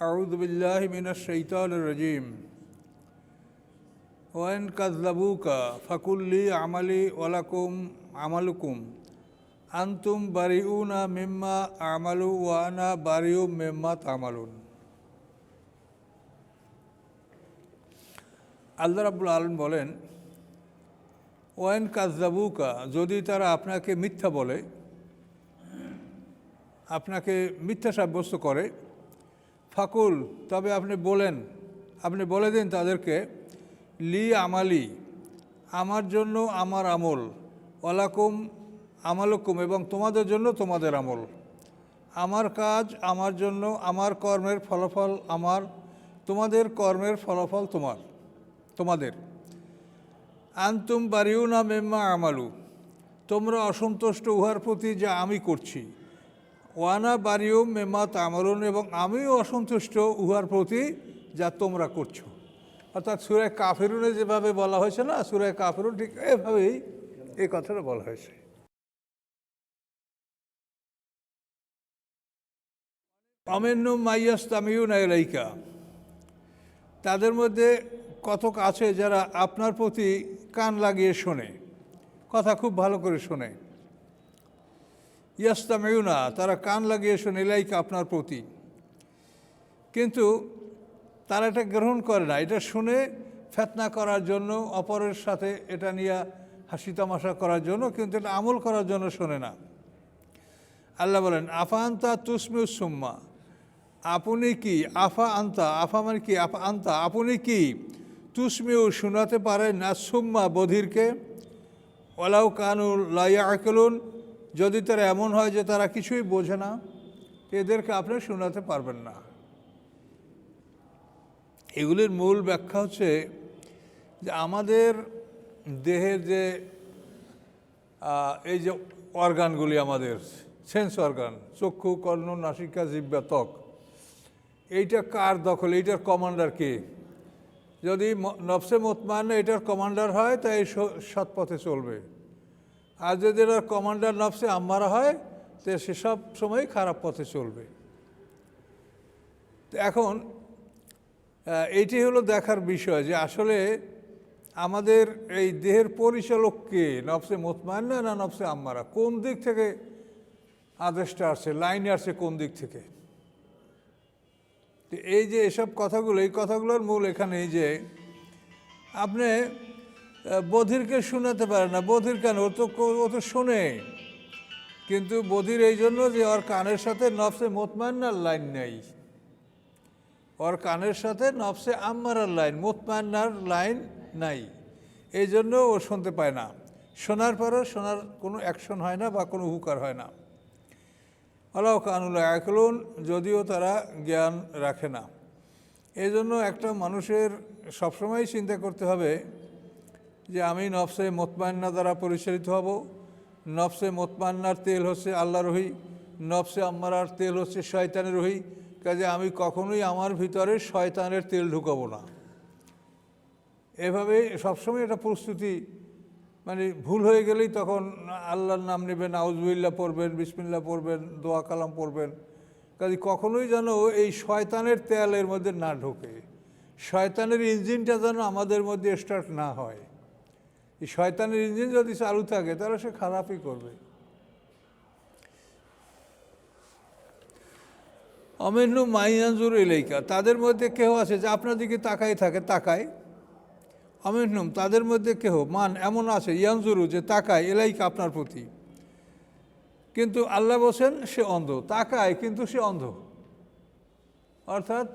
أعوذ بالله من الشيطان الرجيم وإن كذبوك فقل لي عملي ولكم عملكم أنتم بريئون مما أعمل وأنا بريء مما تعملون আল্লাহ রাব্বুল আলম বলেন ওয়েন কাজাবুকা যদি তারা আপনাকে মিথ্যা বলে আপনাকে মিথ্যা সাব্যস্ত করে ফাকুল, তবে আপনি বলেন, আপনি বলে দিন তাদেরকে, লি আমালি, আমার জন্য আমার আমল, ওয়ালাকুম আমালকুম, এবং তোমাদের জন্য তোমাদের আমল। আমার কাজ আমার জন্য, আমার কর্মের ফলাফল আমার, তোমাদের কর্মের ফলাফল তোমার, তোমাদের। আন্তুম বাড়িও না মেম্মা আমালু, তোমরা অসন্তুষ্ট উহার প্রতি যা আমি করছি ওয়ানা বাড়িও মেমা তামালুন এবং আমিও অসন্তুষ্ট উহার প্রতি যা তোমরা করছ। অর্থাৎ সুরায় কাফেরুনে যেভাবে বলা হয়েছে না সুরায় কাফেরুন ঠিক এভাবেই এই কথাটা বলা হয়েছে। অমেন্য মাইয়াস তামিউন এলাইকা তাদের মধ্যে কতক আছে যারা আপনার প্রতি কান লাগিয়ে শোনে, কথা খুব ভালো করে শোনে। ইয়াস্তামেউনা তারা কান লাগিয়ে শোনে এলাইকা আপনার প্রতি। কিন্তু তারা এটা গ্রহণ করে না। এটা শুনে ফেতনা করার জন্য, অপরের সাথে এটা নিয়ে হাসি তামাশা করার জন্য, কিন্তু এটা আমল করার জন্য শোনে না। আল্লাহ বলেন, আফা আন্তা তুসমিউ সুম্মা আপনি কি? আফা আন্তা। আফা মানে কি? আফা আন্তা। আপনি কি? তুসমিউ শোনাতে পারেন না সুম্মা বধিরকে। ওলাউ কানু লাইয়া আকেলুন যদি তারা এমন হয় যে তারা কিছুই বোঝে না, এদেরকে আপনি শোনাতে পারবেন না। এগুলির মূল ব্যাখ্যা হচ্ছে যে আমাদের দেহের যে এই যে অর্গানগুলি আমাদের সেন্স অর্গান চক্ষু, কর্ণ, নাসিকা জিব্বা ত্বক, এইটা কার দখল, এইটার কমান্ডার কে? যদি নফসে মোতমান এটার কমান্ডার হয়, তাই সৎ পথে চলবে। আর যদি এটার কমান্ডার নফসে আম্মারা হয়, তো সেসব সময় খারাপ পথে চলবে। এখন এইটি হলো দেখার বিষয় যে আসলে আমাদের এই দেহের পরিচালক কে? নফসে মোতমান্না না নফসে আম্মারা? কোন দিক থেকে আদেশটা আসছে, লাইনে আসছে কোন দিক থেকে? এই যে এসব কথাগুলো, এই কথাগুলোর মূল এখানে যে, আপনি বধিরকে শোনাতে পারে না। বধির কেন? ও তো ও তো শোনে। কিন্তু বধির এই জন্য যে ওর কানের সাথে নফসে মোতমান্নার লাইন নেই। ওর কানের সাথে নফসে আম্মারার লাইন, মোতমান্নার লাইন নাই। এই জন্য ও শুনতে পায় না। শোনার পরও শোনার কোনো অ্যাকশন হয় না বা কোনো উপকার হয় না। আল্লাহ কানুল একলুন যদিও তারা জ্ঞান রাখে না। এই জন্য একটা মানুষের সবসময় চিন্তা করতে হবে যে আমি নফসে মোতমান্না দ্বারা পরিচালিত হব। নফসে মোতমান্নার তেল হচ্ছে আল্লাহ রহি নফসে আম্মারার তেল হচ্ছে শয়তানের রহি কাজে আমি কখনোই আমার ভিতরে শয়তানের তেল ঢুকাবো না। এভাবে সবসময় একটা প্রস্তুতি মানে ভুল হয়ে গেলেই তখন আল্লাহর নাম নেবেন আউজবিল্লা পড়বেন বিসমিল্লা পড়বেন, দোয়া কালাম পড়বেন। কাজে কখনোই যেন এই শয়তানের তেলের মধ্যে না ঢোকে। শয়তানের ইঞ্জিনটা যেন আমাদের মধ্যে স্টার্ট না হয়। এই শয়তানের ইঞ্জিন যদি চালু থাকে, তাহলে সে খারাপই করবে। অমেন্য মাইয়ানজুর এলাইকা তাদের মধ্যে কেহ আছে যে আপনার দিকে তাকাই থাকে তাকায় অমেন্নম তাদের মধ্যে কেহ? মান, এমন আছে ইয়ানজুরু যে তাকায় এলাইকা আপনার প্রতি। কিন্তু আল্লাহ বলছেন, সে অন্ধ। তাকায়, কিন্তু সে অন্ধ। অর্থাৎ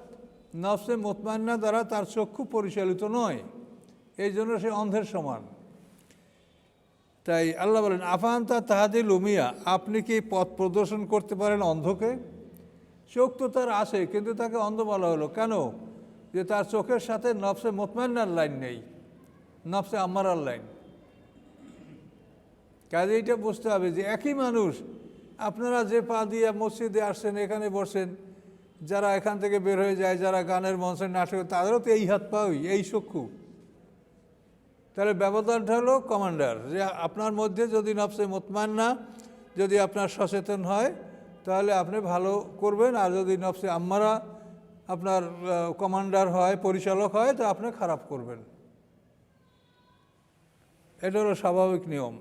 নফসে মোতমান্না দ্বারা তার চক্ষু পরিচালিত নয়। এই জন্য সে অন্ধের সমান। তাই আল্লাহ বলেন, আফান্তা তাহাদি লুমিয়া, আপনি কি পথ প্রদর্শন করতে পারেন অন্ধকে? চোখ তো তার আসে কিন্তু তাকে অন্ধ বলা হলো। কেন? যে তার চোখের সাথে নফসে মোতমান্নার লাইন নেই, নফসে আম্মারার লাইন। কাজে এইটা বুঝতে হবে যে একই মানুষ, আপনারা যে পা দিয়ে মসজিদে আসছেন, এখানে বসেন যারা এখান থেকে বের হয়ে যায়, যারা গানের মঞ্চের নাটক তাদেরও তো এই হাত পাওই এই চক্ষু। তাহলে ব্যবধানটা হলো কমান্ডার। যে আপনার মধ্যে যদি নফসে মোতমান্না, যদি আপনার সচেতন হয়, তাহলে আপনি ভালো করবেন। আর যদি নফসে আম্মারা আপনার কমান্ডার হয়, পরিচালক হয়, তো আপনি খারাপ করবেন। এটা হলো স্বাভাবিক নিয়ম।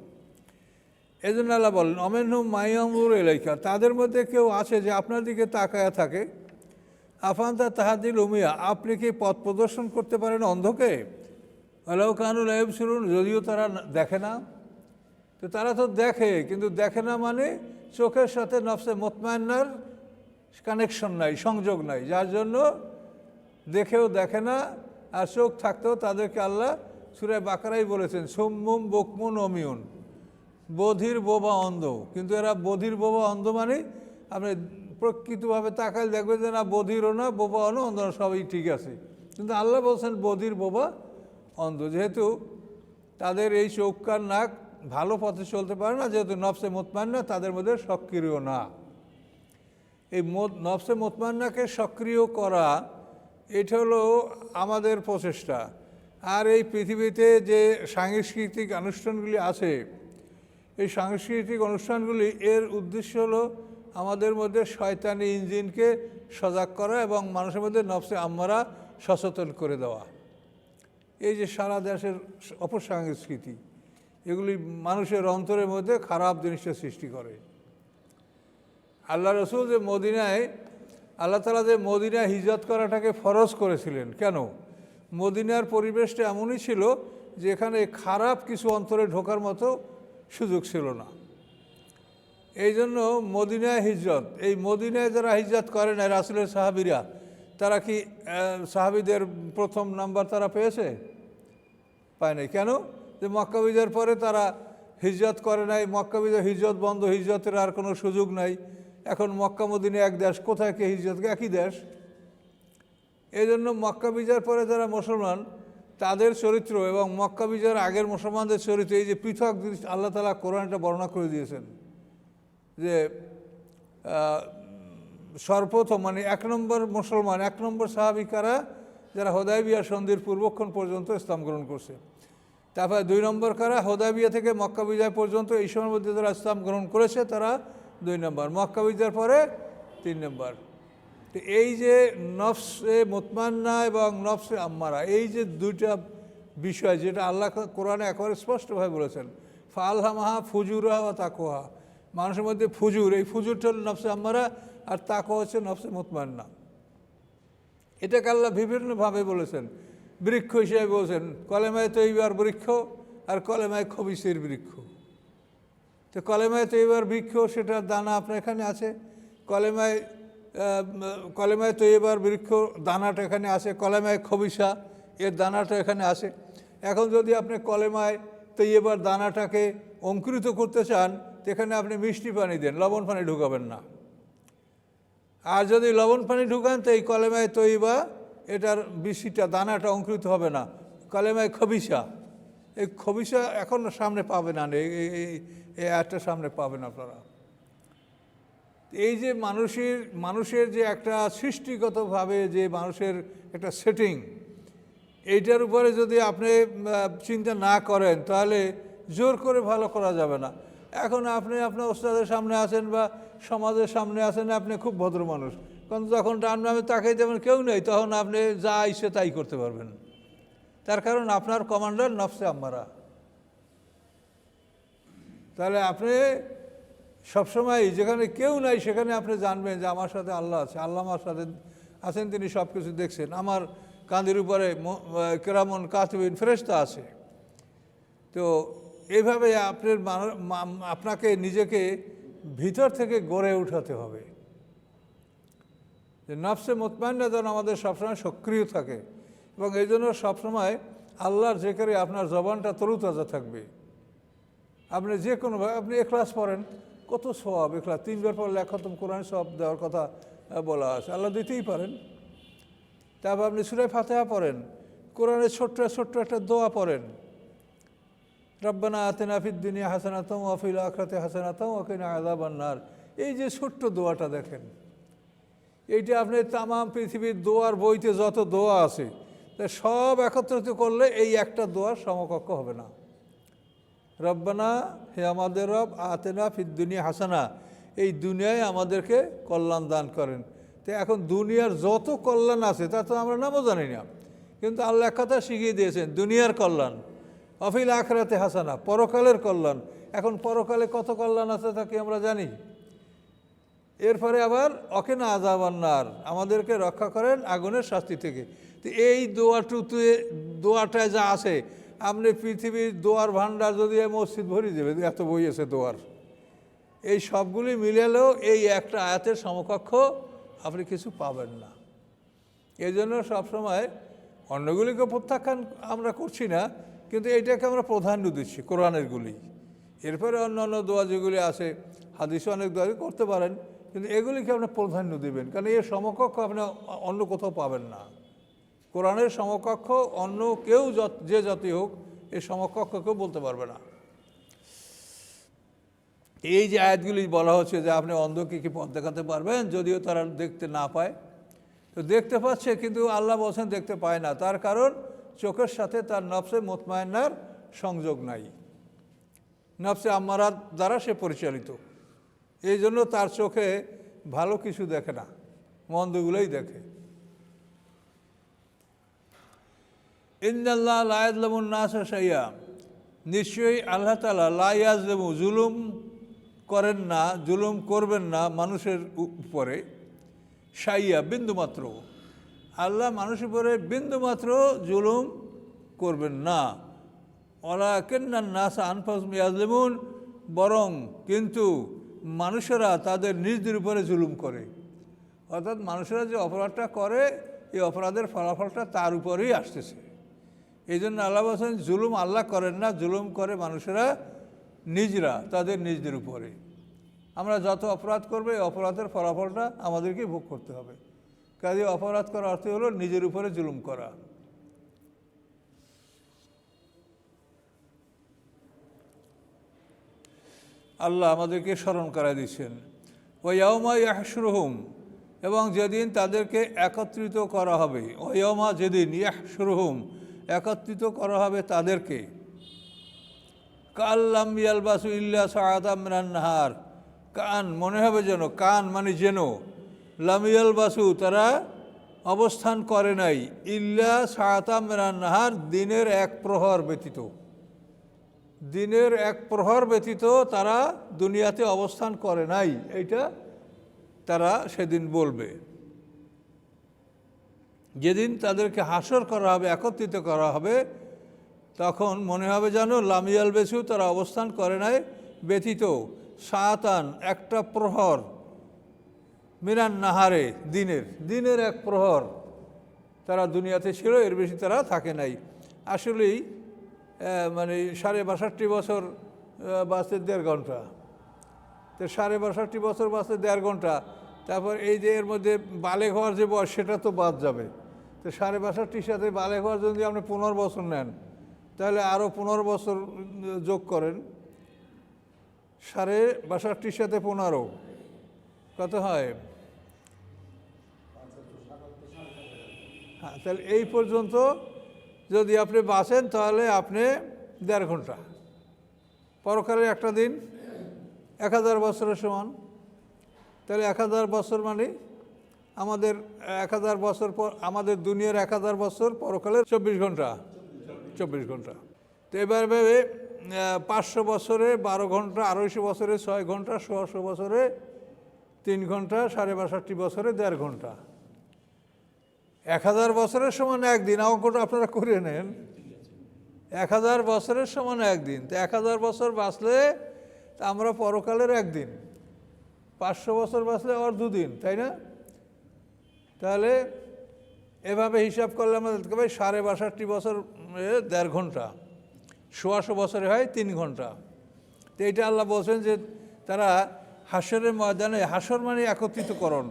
এই জন্য আল্লাহ বলেন অমেনহু মাইয়ামুর এলাকা তাদের মধ্যে কেউ আছে যে আপনার দিকে তাকায়া থাকে। আফান্তা তাহাদিল উমিয়া। আপনি কি পথ প্রদর্শন করতে পারেন অন্ধকে? আলাউ কানুল আয়ব শুনুন যদিও তারা দেখে না, তো তারা তো দেখে, কিন্তু দেখে না মানে চোখের সাথে নফসে মোতমান্নার কানেকশন নাই, সংযোগ নাই, যার জন্য দেখেও দেখে না, আর চোখ থাকতেও তাদেরকে আল্লাহ সুরায় বাকারাই বলেছেন, সোম্মুম বকমুন অমিউন বধির বোবা অন্ধ, কিন্তু এরা বধির বোবা অন্ধ মানে আপনি প্রকৃতভাবে তাকালে দেখবেন যে না বধিরও না, বোবাও না, অন্ধ সবই ঠিক আছে। কিন্তু আল্লাহ বলছেন বধির বোবা অন্ধ। যেহেতু তাদের এই চোখ কান নাক ভালো পথে চলতে পারে না, যেহেতু নফসে মোতমান না, তাদের মধ্যে সক্রিয় না। এই নফসে মোতমান্নাকে সক্রিয় করা, এটা হলো আমাদের প্রচেষ্টা। আর এই পৃথিবীতে যে সাংস্কৃতিক অনুষ্ঠানগুলি আছে, এই সাংস্কৃতিক অনুষ্ঠানগুলি, এর উদ্দেশ্য হলো আমাদের মধ্যে শয়তানি ইঞ্জিনকে সজাগ করা এবং মানুষের মধ্যে নফসে আম্মারা সচেতন করে দেওয়া। এই যে সারা দেশের অপসংস্কৃতি, এগুলি মানুষের অন্তরের মধ্যে খারাপ জিনিসটা সৃষ্টি করে। আল্লাহ রসুল যে মদিনায়, আল্লাহ তালা যে মদিনায় হিজরত করাটাকে ফরজ করেছিলেন। কেন? মদিনার পরিবেশটা এমনই ছিল যে এখানে খারাপ কিছু অন্তরে ঢোকার মতো সুযোগ ছিল না। এই জন্য মদিনায় হিজরত, এই মদিনায় যারা হিজরত করে না রাসুলের সাহাবিরা তারা কি সাহাবিদের প্রথম নাম্বার তারা পেয়েছে? পায় নাই। কেন? যে মক্কা বিজয়ের পরে তারা হিজরত করে নাই। মক্কা বিজয় হিজরত বন্ধ, হিজরতের আর কোনো সুযোগ নাই। এখন মক্কা মদিনে এক দেশ, কোথায় কে হিজরত? একই দেশ। এই জন্য মক্কা বিজয়ের পরে যারা মুসলমান, তাদের চরিত্র এবং মক্কা বিজয়ের আগের মুসলমানদের চরিত্র, এই যে পৃথক আল্লাহ তালা কোরআনটা বর্ণনা করে দিয়েছেন, যে সর্বপ্রথম মানে এক নম্বর মুসলমান, এক নম্বর সাহাবিকারা যারা হোদাইবিয়া সন্ধির পূর্বক্ষণ পর্যন্ত ইসলাম গ্রহণ করছে। তারপরে দুই নম্বর কারা? হোদাইবিয়া থেকে মক্কা বিজয় পর্যন্ত এই সময়ের মধ্যে যারা ইসলাম গ্রহণ করেছে, তারা দুই নম্বর। মক্কা বিজয়ের পরে তিন নম্বর। তো এই যে নফসে মোতমান্না এবং নফসে আম্মারা, এই যে দুইটা বিষয় যেটা আল্লাহ কোরআনে একেবারে স্পষ্টভাবে বলেছেন ফালহামাহা ফুজুরা ও তাকোহা মানুষের মধ্যে ফুজুর, এই ফুজুরটা হল নফসে আম্মারা আর তাকো হচ্ছে নফসে মোতমান্না। এটাকে আল্লাহ বিভিন্নভাবে বলেছেন। বৃক্ষ হিসেবে বলছেন, কলেমায় তৈবার বৃক্ষ আর কলেমায় খবিসের বৃক্ষ। তো কলেমায় তৈবার বৃক্ষ, সেটার দানা আপনার এখানে আছে। কলেমায় কলেমায় তৈবার বৃক্ষ, দানাটা এখানে আছে। কলেমায় খবিসা, এর দানাটা এখানে আছে। এখন যদি আপনি কলেমায় তৈবার দানাটাকে অঙ্কুরিত করতে চান, তো এখানে আপনি মিষ্টি পানি দেন, লবণ পানি ঢুকাবেন না। আর যদি লবণ পানি ঢুকান, তো এই কলেমায় তৈবা, এটার বিশিটা দানাটা অঙ্কুরিত হবে না। কলেমায় খবিসা। এই খবিসা এখন সামনে পাবেন না, এই একটা সামনে পাবেন আপনারা। এই যে মানুষের মানুষের যে একটা সৃষ্টিগতভাবে যে মানুষের একটা সেটিং এইটার উপরে যদি আপনি চিন্তা না করেন, তাহলে জোর করে ভালো করা যাবে না। এখন আপনি আপনার ওস্তাদের সামনে আছেন বা সমাজের সামনে আছেন, আপনি খুব ভদ্র মানুষ। কারণ যখন ডান নামে তাকাই দেবেন কেউ নেই, তখন আপনি যা ইচ্ছে তাই করতে পারবেন। তার কারণ আপনার কমান্ডার নফসে আম্মারা। তাহলে আপনি সবসময় যেখানে কেউ নাই, সেখানে আপনি জানবেন যে আমার সাথে আল্লাহ আছে। আল্লাহ আমার সাথে আছেন, তিনি সব কিছু দেখছেন। আমার কাঁধের উপরে কেরামন কাতবিন ফেরেস্তা আছে। তো এইভাবে আপনার আপনাকে নিজেকে ভিতর থেকে গড়ে উঠাতে হবে। যে নফসে মোতমাইনা যেন আমাদের সবসময় সক্রিয় থাকে এবং এই জন্য সবসময় আল্লাহর জেকারে আপনার জবানটা তরুতাজা থাকবে। আপনি যে কোনোভাবে আপনি এখলাস পড়েন, কত সব এখলাস, তিনবার পর লেখাতম কোরআন সব দেওয়ার কথা বলা আছে। আল্লাহ দিতেই পারেন। তারপর আপনি সুরাই ফাতেহা পড়েন, কোরআনের ছোট্ট ছোট্ট একটা দোয়া পড়েন। রব্বানা আতেনা ফিদ দুনিয়া হাসানাতম ওয়াফিল আখরাতে হাসানাতম ওয়াকিনা আযাবান্নার এই যে ছোট্ট দোয়াটা দেখেন, এইটা আপনি তামাম পৃথিবীর দোয়ার বইতে যত দোয়া আছে, তা সব একত্রিত করলে এই একটা দোয়ার সমকক্ষ হবে না। রব্বানা হে আমাদের রব, আতেনা ফিদ দুনিয়া হাসানা, এই দুনিয়ায় আমাদেরকে কল্যাণ দান করেন। তো এখন দুনিয়ার যত কল্যাণ আছে, তা তো আমরা নামও জানি না। কিন্তু আল্লাহ কথা শিখিয়ে দিয়েছেন, দুনিয়ার কল্যাণ। অফিল আখরাতে হাসানা, পরকালের কল্যাণ। এখন পরকালে কত কল্যাণ আছে তা কি আমরা জানি? এরপরে আবার, অকেনা আজাবান্নার আমাদেরকে রক্ষা করেন আগুনের শাস্তি থেকে। তো এই দোয়াটুতে, দোয়াটায় যা আছে, আপনি পৃথিবীর দোয়ার ভাণ্ডার যদি মসজিদ ভরি দেবে, এত বই আছে দোয়ার। এই সবগুলি মিলেলেও এই একটা আয়াতের সমকক্ষ আপনি কিছু পাবেন না। এই জন্য সবসময় অন্যগুলিকে প্রত্যাখ্যান আমরা করছি না। কিন্তু এইটাকে আমরা প্রাধান্য দিচ্ছি কোরআনের গুলি। এরপরে অন্য অন্য দোয়া যেগুলি আছে, হাদিসে অনেক দোয়া করতে পারেন, কিন্তু এগুলিকে আপনি প্রাধান্য দিবেন, কারণ এর সমকক্ষ আপনি অন্য কোথাও পাবেন না। কোরআনের সমকক্ষ অন্য কেউ যে জাতি হোক এই সমকক্ষ কেউ বলতে পারবে না। এই যে আয়াতগুলি বলা হচ্ছে যে আপনি অন্ধকে কি পথ দেখাতে পারবেন, যদিও তারা দেখতে না পায়। তো দেখতে পাচ্ছে, কিন্তু আল্লাহ বলছেন দেখতে পায় না। তার কারণ চোখের সাথে তার নফসে মোতমায়নার সংযোগ নাই। নফসে আম্মারার দ্বারা সে পরিচালিত। এই জন্য তার চোখে ভালো কিছু দেখে না, মন্দগুলোই দেখে। ইন্দাল্লাহ লায়াজলামুন নাস সাইয়া নিশ্চয়ই আল্লাহ তালা লাইয়াজলেমু জুলুম করেন না, জুলুম করবেন না মানুষের উপরে। সাইয়া বিন্দুমাত্র। আল্লাহ মানুষের উপরে বিন্দুমাত্র জুলুম করবেন না। ওলা কেন্না নাস আনফাস মিয়াজলেমুন বরং কিন্তু মানুষেরা তাদের নিজদের উপরে জুলুম করে। অর্থাৎ মানুষেরা যে অপরাধটা করে, এই অপরাধের ফলাফলটা তার উপরেই আসতেছে। এই জন্য আল্লাহ বলছেন, জুলুম আল্লাহ করেন না, জুলুম করে মানুষেরা নিজরা তাদের নিজদের উপরে। আমরা যত অপরাধ করবে, এই অপরাধের ফলাফলটা আমাদেরকে ভোগ করতে হবে। কাজে অপরাধ করার অর্থ হলো নিজের উপরে জুলুম করা। আল্লাহ আমাদেরকে স্মরণ করাই দিচ্ছেন ওয়াউমা ইয়াহসুরহুম এবং যেদিন তাদেরকে একত্রিত করা হবে ওয়াউমা যেদিন ইয়াহসুরহুম একত্রিত করা হবে তাদেরকে। কাল্লাম ইয়ালবাসু ইল্লা সাহাদাম নাহার, কান মনে হবে যেন, কান মানে যেন। লামিয়াল বাসু তারা অবস্থান করে নাই। ইল্লা সাহাতাম নাহার, দিনের এক প্রহর ব্যতীত। দিনের এক প্রহর ব্যতীত তারা দুনিয়াতে অবস্থান করে নাই। এইটা তারা সেদিন বলবে। যেদিন তাদেরকে হাসর করা হবে, একত্রিত করা হবে, তখন মনে হবে যেন লামিয়াল বেসু তারা অবস্থান করে নাই, ব্যতীত সাতান একটা প্রহর মিরান নাহারে, দিনের দিনের এক প্রহর। তারা দুনিয়াতে ছিল, এর বেশি তারা থাকে নাই। আসলেই মানে সাড়ে বাষট্টি বছর বাঁচতে দেড় ঘণ্টা। তো সাড়ে বাষট্টি বছর বাঁচতে দেড় ঘণ্টা। তারপর এই যে এর মধ্যে বালে হওয়ার যে বয়স, সেটা তো বাদ যাবে। তো সাড়ে বাষট্টির সাথে বালে হওয়ার যদি আপনি পনেরো বছর নেন, তাহলে আরও পনেরো বছর যোগ করেন। সাড়ে বাষট্টির সাথে পনেরো, কত হয়? হ্যাঁ তাহলে এই পর্যন্ত যদি আপনি বাঁচেন, তাহলে আপনি দেড় ঘণ্টা। পরকালে একটা দিন, এক হাজার বছরের সমান। তাহলে এক হাজার বছর মানে আমাদের, এক হাজার বছর পর, আমাদের দুনিয়ার এক হাজার বছর, পরকালের চব্বিশ ঘণ্টা। চব্বিশ ঘণ্টা। তো এবার ভেবে পাঁচশো বছরে বারো ঘণ্টা, আড়াইশো বছরে ছয় ঘণ্টা ষোলোশো বছরে তিন ঘণ্টা, সাড়ে বাষট্টি বছরে দেড় ঘণ্টা। এক হাজার বছরের সমান একদিন অঙ্কটা আপনারা করে নেন। এক হাজার বছরের সমান একদিন, তো এক হাজার বছর বাঁচলে আমরা পরকালের একদিন, পাঁচশো বছর বাঁচলে আর দুদিন, তাই না? তাহলে এভাবে হিসাব করলে আমরা দেখতে পাই সাড়ে বাষট্টি বছর দেড় ঘণ্টা, সোয়াশো বছরে হয় তিন ঘণ্টা। তো এইটা আল্লাহ বলছেন যে তারা হাসরের ময়দানে হাসর মানে একত্রিতকরণ।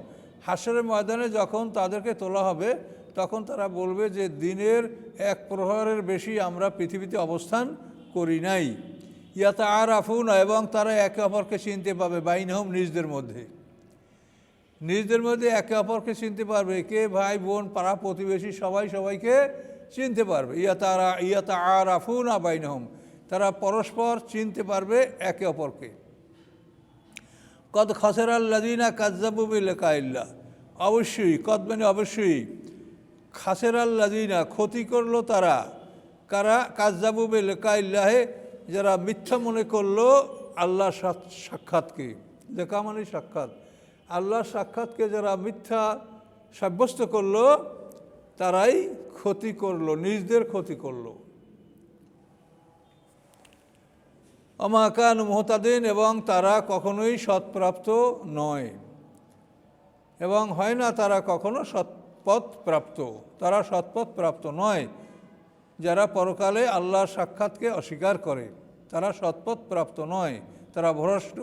হাসরের ময়দানে যখন তাদেরকে তোলা হবে, তখন তারা বলবে যে, দিনের এক প্রহরের বেশি আমরা পৃথিবীতে অবস্থান করি নাই। ইয়াতা আর আফুন এবং তারা একে অপরকে চিনতে পাবে বাইন হোম নিজদের মধ্যে। নিজেদের মধ্যে একে অপরকে চিনতে পারবে, কে ভাই, বোন, পাড়া, প্রতিবেশী, সবাই সবাইকে চিনতে পারবে। ইয়া তারা ইয়া তা আর আফুন আবাইনহম তারা পরস্পর চিনতে পারবে একে অপরকে। কদ খসের আল্লাদিনা কাজ্জাবুবিল্লা অবশ্যই কদমানি অবশ্যই খাসের আল্লাদিনা ক্ষতি করল তারা, কারা? কাজাবু বেলেকাইল্লাহে, যারা মিথ্যা মনে করল, আল্লাহ সাক্ষাৎকে। দেখা মানে সাক্ষাৎ। আল্লাহ সাক্ষাৎকে যারা মিথ্যা সাব্যস্ত করল, তারাই ক্ষতি করল, নিজদের ক্ষতি করল। অমাকান মোহতাদিন এবং তারা কখনোই সৎপ্রাপ্ত নয়। এবং হয় না তারা কখনো সৎপথ প্রাপ্ত তারা সৎপথ প্রাপ্ত নয়। যারা পরকালে আল্লাহর সাক্ষাৎকে অস্বীকার করে, তারা সৎপথ প্রাপ্ত নয়, তারা ভ্রষ্ট।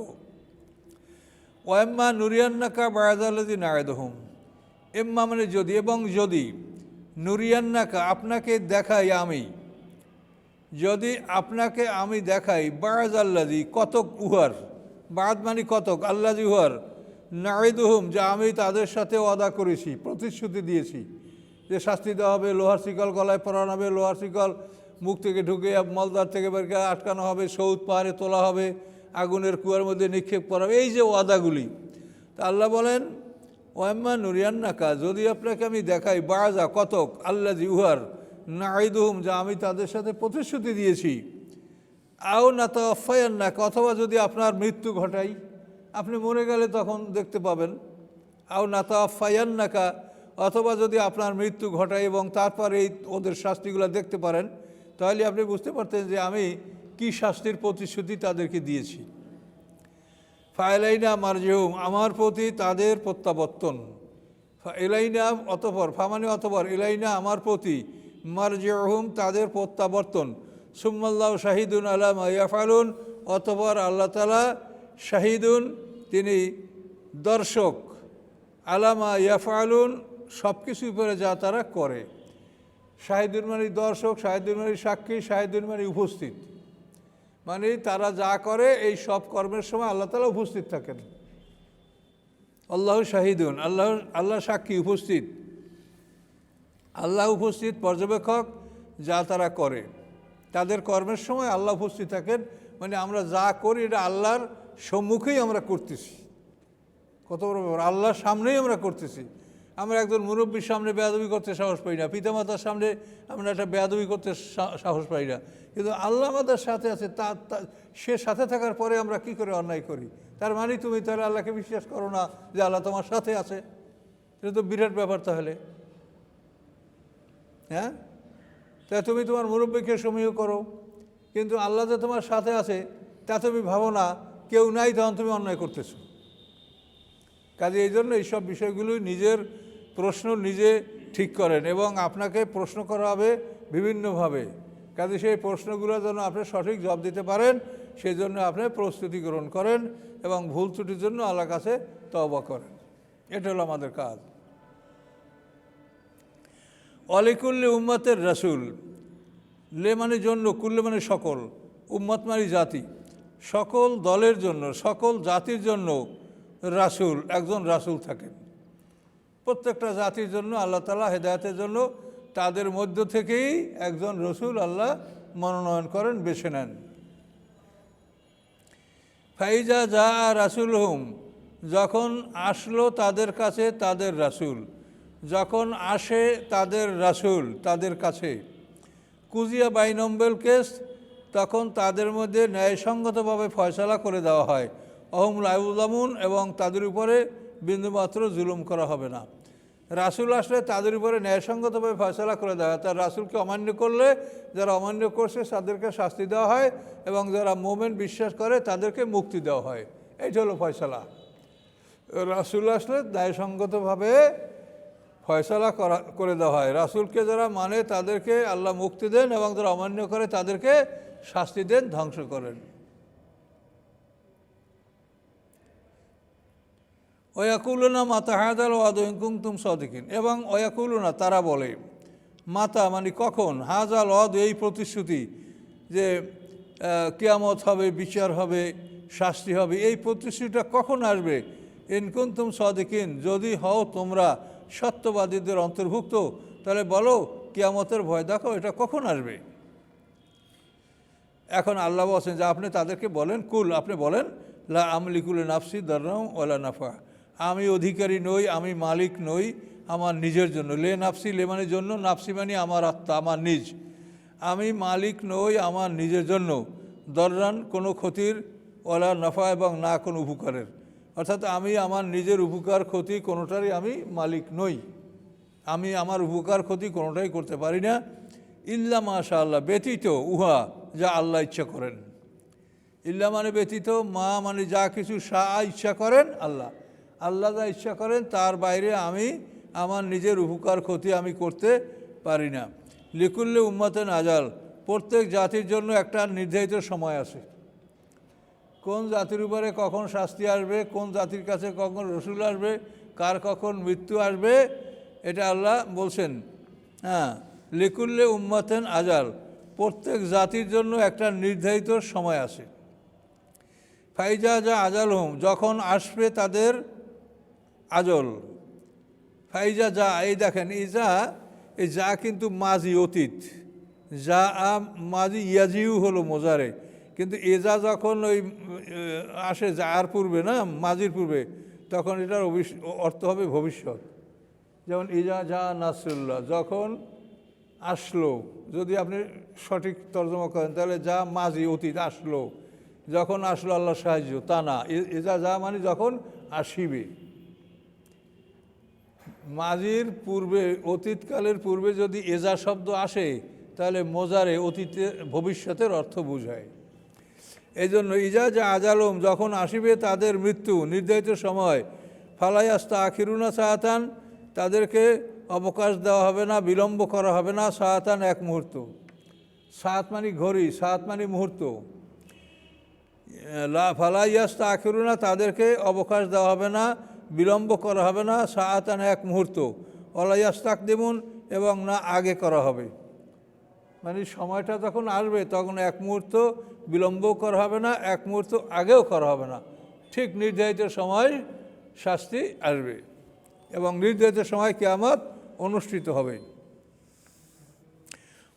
ওয়াম্মা নুরিয়ান্নাকা বায়াদালদি নায়দহম এম্মা মানে যদি এবং যদি। নুরিয়ান্নাকা, আপনাকে দেখাই আমি। যদি আপনাকে আমি দেখাই বায়াজ আল্লাদি কতক উহার বাদ মানে কতক আল্লাদি উহার নাইদুহুম যে আমি তাদের সাথে অদা করেছি, প্রতিশ্রুতি দিয়েছি, যে শাস্তি দেওয়া হবে, লোহার শিকল গলায় পরানো হবে, লোহার শিকল, মুখ থেকে ঢুকে মলদার থেকে বের করে আটকানো হবে, সৌদ পাহাড়ে তোলা হবে, আগুনের কুয়ার মধ্যে নিক্ষেপ করা হবে, এই যে ওয়াদাগুলি। তা আল্লাহ বলেন, ওয়াম্মা নুরিয়ান্নাকা, যদি আপনাকে আমি দেখাই বাজা কতক আল্লাহ উহার নাইদুহুম যা আমি তাদের সাথে প্রতিশ্রুতি দিয়েছি। আও না তো অফায়ান্নাকা অথবা যদি আপনার মৃত্যু ঘটাই, আপনি মরে গেলে তখন দেখতে পাবেন। আও না তো অফায়ান্নাকা অথবা যদি আপনার মৃত্যু ঘটায় এবং তারপর এই ওদের শাস্তিগুলো দেখতে পারেন, তাহলে আপনি বুঝতে পারতেন যে আমি কি শাস্তির প্রতিশ্রুতি তাদেরকে দিয়েছি। ফাইলাইনা মারজেহুম আমার প্রতি তাদের প্রত্যাবর্তন। এলাইনা অতপর, ফামানি অতপর এলাইনা আমার প্রতি মারজেহুম তাদের প্রত্যাবর্তন। সুম্মাল্লাহ শাহিদুন আলাম ইয়াফালুন অতপর আল্লাহ তালা শাহিদুন, তিনি দর্শক আলামা ইয়াফালুন সব কিছুর উপরে যা তারা করে। শাহিদুল মানে দর্শক শাহিদুল মানে সাক্ষী শাহিদুল মানে উপস্থিত। মানে তারা যা করে, এই সব কর্মের সময় আল্লাহ তালা উপস্থিত থাকেন। আল্লাহ শাহিদুন আল্লাহ আল্লাহ সাক্ষী, উপস্থিত। আল্লাহ উপস্থিত পর্যবেক্ষক যা তারা করে। তাদের কর্মের সময় আল্লাহ উপস্থিত থাকেন মানে আমরা যা করি এটা আল্লাহর সম্মুখেই আমরা করতেছি। কত বড় ব্যাপার, আল্লাহর সামনেই আমরা করতেছি। আমরা একজন মুরব্বীর সামনে বেয়াদবি করতে সাহস পাই না, পিতামাতার সামনে আমরা একটা বেয়াদবি করতে সাহস পাই না। কিন্তু আল্লাহ আমাদের সাথে আছে তা, সে সাথে থাকার পরে আমরা কি করে অন্যায় করি? তার মানে তুমি তাহলে আল্লাহকে বিশ্বাস করো না যে আল্লাহ তোমার সাথে আছে? এটা তো বিরাট ব্যাপার তাহলে। হ্যাঁ? তাই তুমি তোমার মুরব্বীকে সমীহ করো। কিন্তু আল্লাহ যে তোমার সাথে আছে, তা তুমি ভাবো না, কেউ নাই তখন তুমি অন্যায় করতেছো। কাজে এই জন্য এইসব বিষয়গুলো নিজের প্রশ্ন নিজে ঠিক করেন এবং আপনাকে প্রশ্ন করা হবে বিভিন্নভাবে। কাজে সেই প্রশ্নগুলো যেন আপনি সঠিক জবাব দিতে পারেন সেই জন্য আপনি প্রস্তুতি গ্রহণ করেন এবং ভুল ত্রুটির জন্য আল্লাহ কাছে তবা করেন। এটা হলো আমাদের কাজ। অলিকুল্লি উম্মতের রাসুল। লে মানে জন্য, কুল্লে মানে সকল। উম্মত মানে জাতি। সকল দলের জন্য, সকল জাতির জন্য রাসুল, একজন রাসুল থাকেন। প্রত্যেকটা জাতির জন্য, আল্লাহ তালা হেদায়তের জন্য তাদের মধ্য থেকেই একজন রসুল আল্লাহ মনোনয়ন করেন, বেছে নেন। ফাইজা যা রাসুল হুম যখন আসলো তাদের কাছে তাদের রাসুল যখন আসে তাদের রাসুল, তাদের কাছে কুজিয়া বাই বাইনম্বেল কেস, তখন তাদের মধ্যে ন্যায়সঙ্গতভাবে ফয়সলা করে দেওয়া হয়। অহম লাইউজামুন এবং তাদের উপরে বিন্দুমাত্র জুলুম করা হবে না। রাসুল আসলে তাদের উপরে ন্যায়সঙ্গতভাবে ফয়সলা করে দেওয়া হয়। তার রাসুলকে অমান্য করলে, যারা অমান্য করছে তাদেরকে শাস্তি দেওয়া হয়, এবং যারা মোমেন্ট বিশ্বাস করে তাদেরকে মুক্তি দেওয়া হয়। এইটা হলো ফয়সলা। রাসুল আসলে ন্যায়সঙ্গতভাবে ফয়সলা করা, করে দেওয়া হয়। রাসুলকে যারা মানে তাদেরকে আল্লাহ মুক্তি দেন এবং যারা অমান্য করে তাদেরকে শাস্তি দেন, ধ্বংস করেন। ওয়াকুলনা মাতা হায়দাল ওয়াদুম তুম সদিকিন। এবং ওয়াকুলনা তারা বলে, মাতা মানে কখন? হাজাল অদ এই প্রতিশ্রুতি যে কেয়ামত হবে, বিচার হবে, শাস্তি হবে, এই প্রতিশ্রুতিটা কখন আসবে? ইনকুন তুম সদিকিন, যদি হও তোমরা সত্যবাদীদের অন্তর্ভুক্ত, তাহলে বলো, কেয়ামতের ভয় দেখো এটা কখন আসবে? এখন আল্লাহ বলছেন যে আপনি তাদেরকে বলেন, কুল, আপনি বলেন, লা আমলিকুল নাফসি দরনাম ওলা নাফা আমি অধিকারী নই, আমি মালিক নই, আমার নিজের জন্য। লে নাফসি লেমানের জন্য, নাফসি মানে আমার আত্মা, আমার নিজ। আমি মালিক নই, আমার নিজের জন্য। দররান কোনো ক্ষতির ওলা নাফা এবং না কোনো উপকারের। অর্থাৎ আমি আমার নিজের উপকার ক্ষতি কোনোটারই আমি মালিক নই। আমি আমার উপকার ক্ষতি কোনোটাই করতে পারি না। ইল্লা মাশা আল্লাহ ব্যতীত উহা যা আল্লাহ ইচ্ছা করেন। ইল্লা মানে ব্যতীত, মা মানে যা কিছু সা ইচ্ছা করেন আল্লাহ। আল্লাহ যা ইচ্ছা করেন, তার বাইরে আমি আমার নিজের উপকার ক্ষতি আমি করতে পারি না। লিকুল্লে উম্মতেন আজাল, প্রত্যেক জাতির জন্য একটা নির্ধারিত সময় আছে। কোন জাতির উপরে কখন শাস্তি আসবে, কোন জাতির কাছে কখন রসুল আসবে, কার কখন মৃত্যু আসবে, এটা আল্লাহ বলছেন। হ্যাঁ লিকুল্লে উম্মতেন আজাল, প্রত্যেক জাতির জন্য একটা নির্ধারিত সময় আছে। ফাইজা যা আজাল হোম যখন আসবে তাদের আজল। ফাইজা যা এই দেখেন ইজা এই যা কিন্তু মাজি অতীত। যা মাজি ইয়াজিও হলো মোজারে। কিন্তু এজা যখন ওই আসে যার পূর্বে না মাজির পূর্বে, তখন এটার অর্থ হবে ভবিষ্যৎ। যেমন ইজা যা নাসরুল্লাহ, যখন আসলো, যদি আপনি সঠিক তর্জমা করেন, তাহলে যা মাঝি, অতীত আসলো, যখন আসলো আল্লাহ সাহায্য, তা না এজা যা মানে যখন আসিবে। মাঝির পূর্বে, অতীতকালের পূর্বে যদি এজা শব্দ আসে, তাহলে মোজারে অতীতে ভবিষ্যতের অর্থ বোঝায়। এই জন্য ইজা যা আজালম, যখন আসিবে তাদের মৃত্যু, নির্ধারিত সময় ফালাইয়াস্তা আখিরুনা সাহাতান তাদেরকে অবকাশ দেওয়া হবে না, বিলম্ব করা হবে না সাহাতান এক মুহূর্ত। সাত মানে ঘড়ি, সাত মানে মুহূর্ত। লা ফালাইয়াস্তা আখিরুনা, তাদেরকে অবকাশ দেওয়া হবে না, বিলম্ব করা হবে না সাহাতান এক মুহূর্ত। অলাইয়াস্তাক দেমুন এবং না আগে করা হবে। মানে সময়টা যখন আসবে, তখন এক মুহূর্ত বিলম্বও করা হবে না, এক মুহূর্ত আগেও করা হবে না। ঠিক নির্ধারিত সময় শাস্তি আসবে এবং নির্ধারিত সময় কেয়ামত অনুষ্ঠিত হবে।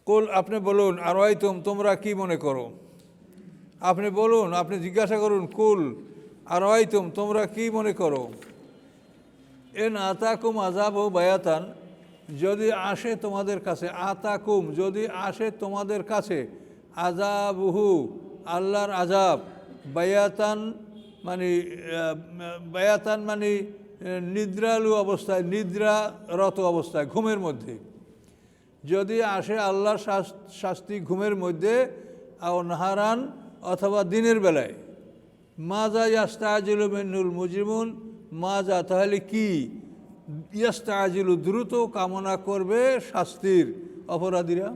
কুল, আপনি বলুন আর তুম তোমরা কি মনে করো? আপনি বলুন, আপনি জিজ্ঞাসা করুন, কুল আর তুম তোমরা কি মনে করো? এন আতাকুম আজাব ও বায়াতান যদি আসে তোমাদের কাছে, আতাকুম, যদি আসে তোমাদের কাছে আজাবহু আল্লাহর আজাব বায়াতান মানে বায়াতান মানে নিদ্রালু অবস্থায়, নিদ্রারত অবস্থায়, ঘুমের মধ্যে। যদি আসে আল্লাহর শাস- শাস্তি ঘুমের মধ্যে, আও নাহারান অথবা দিনের বেলায়। মাজা ইয়াস্তাজিলু মিন্নুল মুজিমুন মাজা তাহলে কি? ইয়াস্তাজিলু দ্রুত কামনা করবে শাস্তির অপরাধীরা।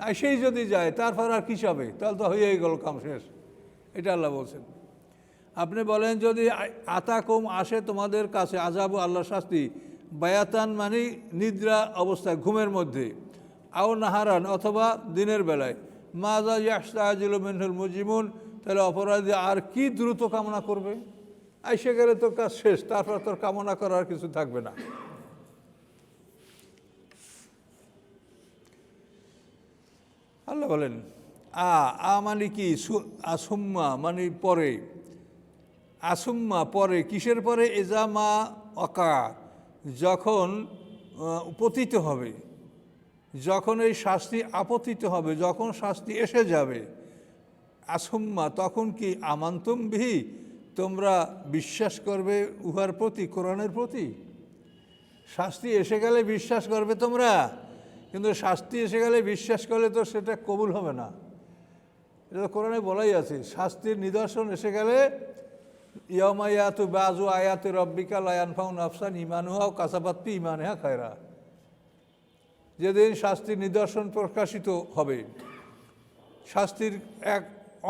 আর সেই যদি যায়, তারপর আর কী হবে তাহলে তো হয়েই গেল কাম শেষ। এটা আল্লাহ বলছেন। আপনি বলেন, যদি আতা কম আসে তোমাদের কাছে আজাবু আল্লাহ শাস্তি, বায়াতান মানে নিদ্রা অবস্থায় ঘুমের মধ্যে, আও নাহারান অথবা দিনের বেলায়। মা মাজা ইয়াস্তাজিল মিনহুল মুজিমুন তাহলে অপরাধী আর কি দ্রুত কামনা করবে? আইসে গেলে তোর কাজ শেষ, তারপর তোর কামনা করার কিছু থাকবে না। আল্লাহ বলেন, আ আ মানে কি? আসুম্মা মানে পরে। আসুম্মা পরে, কিসের পরে? এজামা অকা, যখন পতিত হবে। যখন এই শাস্তি আপতিত হবে, যখন শাস্তি এসে যাবে। আসুম্মা তখন কি আমান্তম বিহি? তোমরা বিশ্বাস করবে উহার প্রতি, কোরআনের প্রতি? শাস্তি এসে গেলে বিশ্বাস করবে তোমরা? কিন্তু শাস্তি এসে গেলে বিশ্বাস করলে তো সেটা কবুল হবে না। এটা তো কোরআনে বলাই আছে, শাস্তির নিদর্শন এসে গেলে ইয়মায়াতু বাজু আয়াতু রব্বিকা লায়ানফাউন আফসান ইমানুহা ও কাসাবাত্তি ইমানেহা খায়রা? যেদিন শাস্তির নিদর্শন প্রকাশিত হবে, শাস্তির এক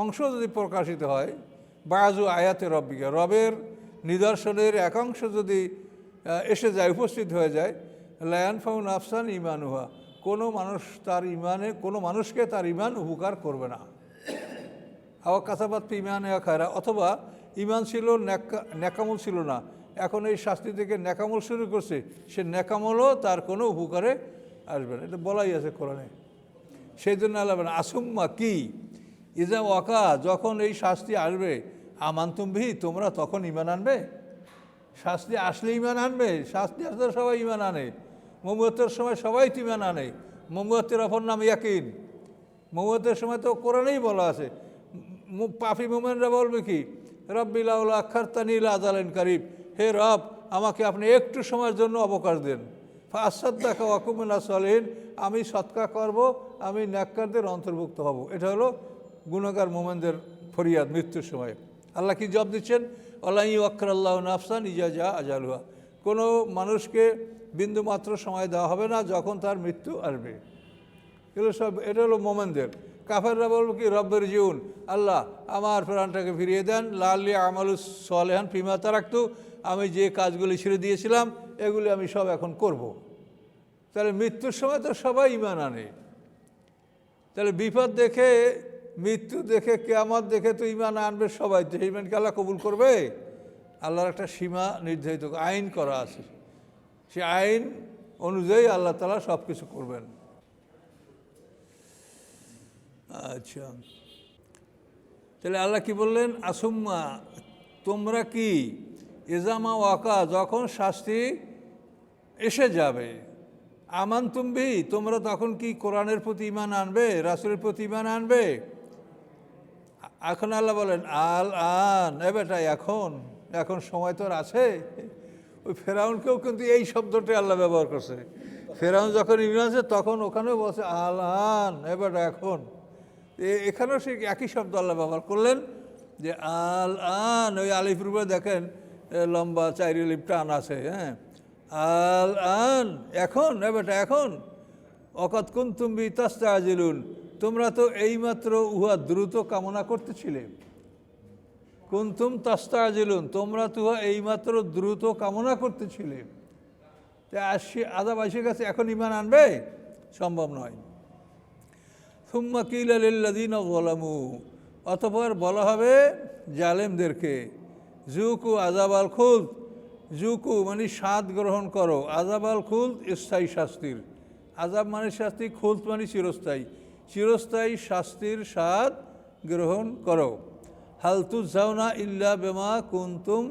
অংশ যদি প্রকাশিত হয় বাজু আয়াতে রব্বিকা। রবের নিদর্শনের একাংশ যদি এসে যায়, উপস্থিত হয়ে যায় লায়ান ফাউন আফসান ইমানুহা কোনো মানুষ তার ইমানে কোনো মানুষকে তার ইমান উপকার করবে না। হাওয়া কাছাবাদ ইমানে খায়রা। অথবা ইমান ছিল, ন্যাকা- ন্যাকামল ছিল না। এখন এই শাস্তি থেকে ন্যাকামল শুরু করছে। সে ন্যাকামলও তার কোনো উপকারে আসবে না। এটা বলাই আছে কোরআনে। সেই জন্য আল্লাহ আসুম্মা কি? ইজা ওয়াকা, যখন এই শাস্তি আসবে আমান্তুম বিহি তোমরা তখন ইমান আনবে? শাস্তি আসলে ইমান আনবে? শাস্তি আসলে সবাই ইমান আনে। মোমবতের সময় সবাই তো ইমান আনে। মোমবতের অপর নাম ইয়াকিন। মোমবতের সময় তো কোরআনেই বলা আছে। পাপি মোমেনরা বলবে কি রব্বিলাউল আখার তানিল আজালেন কারিব। হে রব, আমাকে আপনি একটু সময়ের জন্য অবকাশ দেন। ফাসাদ্দাকা ওয়াকুমিনা সলিন আমি সৎকা করব, আমি ন্যাক্কারদের অন্তর্ভুক্ত হব। এটা হলো গুণগার মোমেনদের ফরিয়াদ মৃত্যুর সময়। আল্লাহ কি জব দিচ্ছেন? আল্লাহ আল্লাহ নাফসান ইজা যা আজালুয়া কোনো মানুষকে বিন্দু মাত্র সময় দেওয়া হবে না যখন তার মৃত্যু আসবে। এগুলো সব, এটা হলো মোমেনদের। কাফেররা বলব কি, রব্বের জিউন, আল্লাহ আমার প্রাণটাকে ফিরিয়ে দেন। লাল্লি আমালু সোয়ালেহান ফিমা তারাক্তু। আমি যে কাজগুলি ছেড়ে দিয়েছিলাম, এগুলি আমি সব এখন করব। তাহলে মৃত্যুর সময় তো সবাই ইমান আনে। তাহলে বিপদ দেখে মৃত্যু দেখে, কেয়ামত দেখে তো ইমান আনবে সবাই, তো ইমানকে আল্লাহ কবুল করবে? আল্লাহর একটা সীমা নির্ধারিত, আইন করা আছে। সে আইন অনুযায়ী আল্লাহ তালা সব কিছু করবেন। আচ্ছা। তাহলে আল্লাহ কি বললেন? আসুম্মা, তোমরা কি এজামা ওয়াকা, যখন শাস্তি এসে যাবে আমান তুমি তোমরা তখন কি কোরআনের প্রতি ইমান আনবে, রাসুলের প্রতি ইমান আনবে? এখন আল্লাহ বলেন, আল আন। এ বেটা, এখন এখন সময় তোর আছে। ওই ফেরাউনকেও কিন্তু এই শব্দটাই আল্লাহ ব্যবহার করছে। ফেরাউন যখন আছে তখন ওখানেও বলছে, আল আন। এ বেটা, এখন। এখানেও সে একই শব্দ আল্লাহ ব্যবহার করলেন, যে, আল আন। ওই আলিফ রূপে দেখেন লম্বা চাইরি লিপ টান আছে হ্যাঁ। আল আন। এখন, এ বেটা, এখন। অকত কুন তুমি তাস্তা আজিলুন তোমরা তো এইমাত্র উহা দ্রুত কামনা করতেছিলে। কুন্তুম তাস্তা আজিলুন তোমরা তো উহা এইমাত্র দ্রুত কামনা করতেছিলে। আসি আদাব আসে গেছে এখন ইমান আনবে? সম্ভব নয়। সুম্মা কিলালিল্লাদিন বলামু অতপর বলা হবে জালেমদেরকে জুকু আজাবাল খুদ জুকু মানে স্বাদ গ্রহণ করো। আজাবাল খুদ স্থায়ী শাস্তির। আজাব মানে শাস্তি খুদ মানে চিরস্থায়ী। চিরস্থায়ী শাস্তির স্বাদ গ্রহণ করো। হালতু জাউনা ইল্লা বেমা কুন্তুম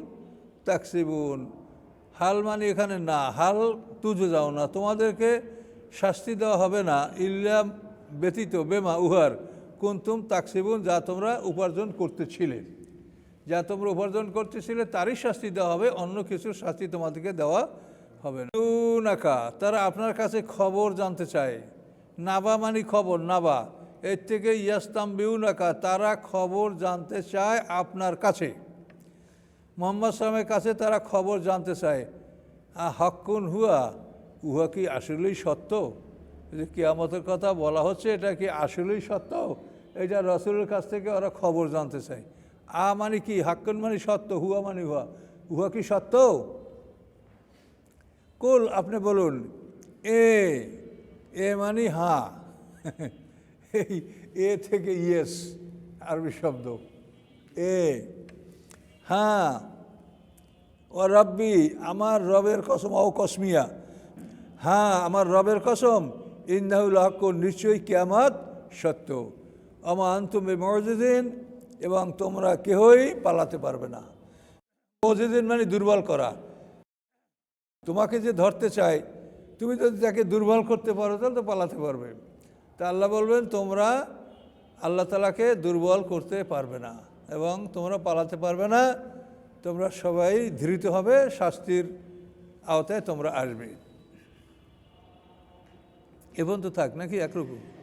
তাকসিবুন। হাল মানে এখানে না, হাল তুজো যাও না, তোমাদেরকে শাস্তি দেওয়া হবে না। ইল্লা ব্যতীত, বেমা উহার কুন্তুম তাকসিবুন, যা তোমরা উপার্জন করতেছিলে। যা তোমরা উপার্জন করতেছিলে, তারই শাস্তি দেওয়া হবে, অন্য কিছুর শাস্তি তোমাদেরকে দেওয়া হবে না। নাকা তারা আপনার কাছে খবর জানতে চায়। নাবা মানে খবর, নাবা। এর থেকে ইয়াস্তাম বিউনাকা তারা খবর জানতে চায় আপনার কাছে। মোহাম্মদ সালামের কাছে তারা খবর জানতে চায়। আ হকুন হুয়া, উহা কি আসলেই সত্য? যে কেয়ামতের কথা বলা হচ্ছে, এটা কি আসলেই সত্য? এটা রসুলের কাছ থেকে ওরা খবর জানতে চায়। আ মানে কি? হাক্কুন মানে সত্য, হুয়া মানে হুয়া। উহা কি সত্য? কুল, আপনি বলুন। এ এ মানে হা। এই এ থেকে ইয়েস, আরবি শব্দ। এ হ্যাঁ ও রব্বি, আমার রবের কসম, ও কসমিয়া। হ্যাঁ আমার রবের কসম ইন্দাহুল হক নিশ্চয়ই কেয়ামত সত্য। আমার তুমি মসজিদিন এবং তোমরা কেহই পালাতে পারবে না। মসজিদিন মানে দুর্বল করা। তোমাকে যে ধরতে চায় তুমি যদি তাকে দুর্বল করতে পারো, তাহলে তো পালাতে পারবে। তা আল্লাহ বলবেন, তোমরা আল্লাহ তালাকে দুর্বল করতে পারবে না এবং তোমরা পালাতে পারবে না। তোমরা সবাই ধৃত হবে, শাস্তির আওতায় তোমরা আসবে। এবং তো থাক নাকি একরকম?